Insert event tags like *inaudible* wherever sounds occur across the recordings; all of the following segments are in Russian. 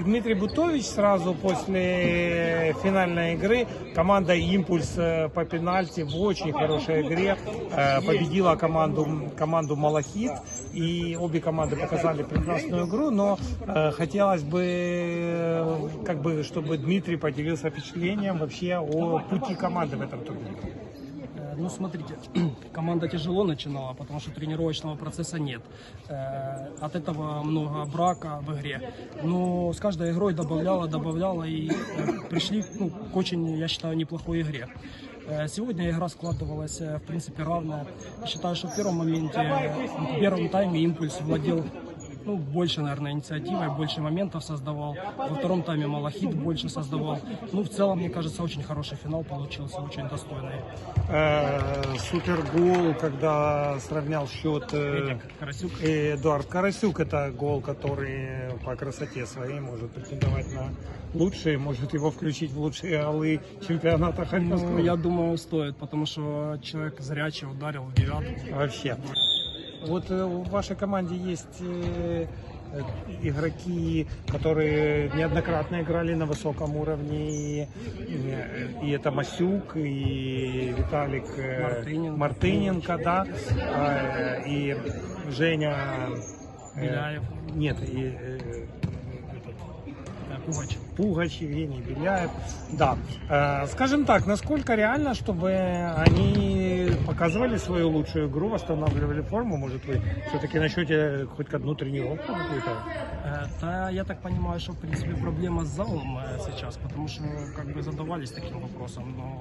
Дмитрий Бутович сразу после финальной игры команда «Импульс» э, по пенальти в очень хорошей игре э, победила команду, команду «Малахит». И обе команды показали прекрасную игру, но э, хотелось бы, как бы, чтобы Дмитрий поделился впечатлением вообще о пути команды в этом турнире. Ну, смотрите, *clears throat* команда тяжело начинала, потому что тренировочного процесса нет. Э, От этого много брака в игре. Но с каждой игрой добавляла, добавляла и э, пришли ну, к очень, я считаю, неплохой игре. Э, Сегодня игра складывалась, в принципе, равная. Считаю, что в первом моменте, в первом тайме импульс владел ну, больше, наверное, инициативой, больше моментов создавал. Во втором тайме Малахит больше создавал. Ну, в целом, мне кажется, очень хороший финал получился, очень достойный. Э, Супергол, когда сравнял счет э, Карасюк. Эдуард Карасюк, это гол, который по красоте своей может претендовать на лучшие, может его включить в лучшие голы чемпионата Ну, Харьковского. я думаю, стоит, потому что человек зрячий ударил в девятку. Вообще. Вот э, в вашей команде есть э, э, игроки, которые неоднократно играли на высоком уровне. И, и это Масюк, и Виталик Мартыненко. Мартыненко, да, э, и Женя Беляев. Нет, и Пугач. Пугач, Евгений Беляев. Да. Э, скажем так, насколько реально, чтобы они показывали свою лучшую игру, восстанавливали форму? Может, вы все-таки начнете хоть одну тренировку какую-то? Э, Да, я так понимаю, что, в принципе, проблема с залом э, сейчас, потому что, как бы, задавались таким вопросом, но...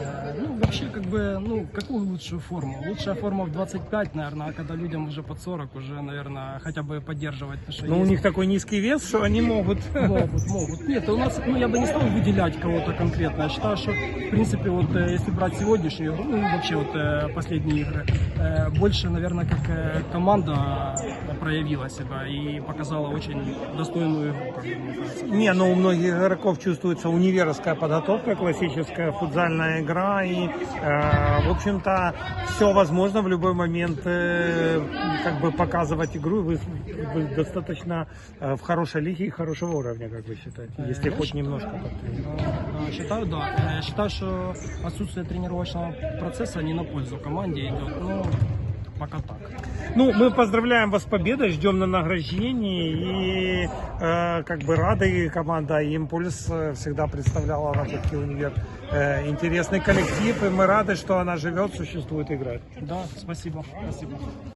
э, Ну, вообще, как бы, ну, какую лучшую форму? Лучшая форма в 25, наверное, а когда людям уже под 40, уже, наверное, хотя бы поддерживать Ну, у них такой низкий вес, что они могут. *laughs* Могут, могут. Нет, у нас, ну, я бы не стал выделять кого-то конкретно. Я считаю, что, в принципе, вот э, если брать сегодняшнюю игру, ну, вообще вот э, последние игры, э, больше, наверное, как команда проявила себя и показала очень достойную игру. Не, но у многих игроков чувствуется универская подготовка, классическая футзальная игра. И, э, в общем-то, все возможно в любой момент э, как бы показывать игру. Вы, вы достаточно э, в хорошей лиге и хорошего уровня, как вы считаете, если я хоть считаю, немножко подтренировать. Э, Считаю, да. Э, Считаю, что отсутствие тренировочного процесса не на пользу команде идет. Ну, пока так. Ну, мы поздравляем вас с победой, ждем на награждении и э, как бы рады команда Импульс э, всегда представляла Кубке Универ э, интересный коллектив, и мы рады, что она живет, существует, играет. Да, спасибо. Спасибо.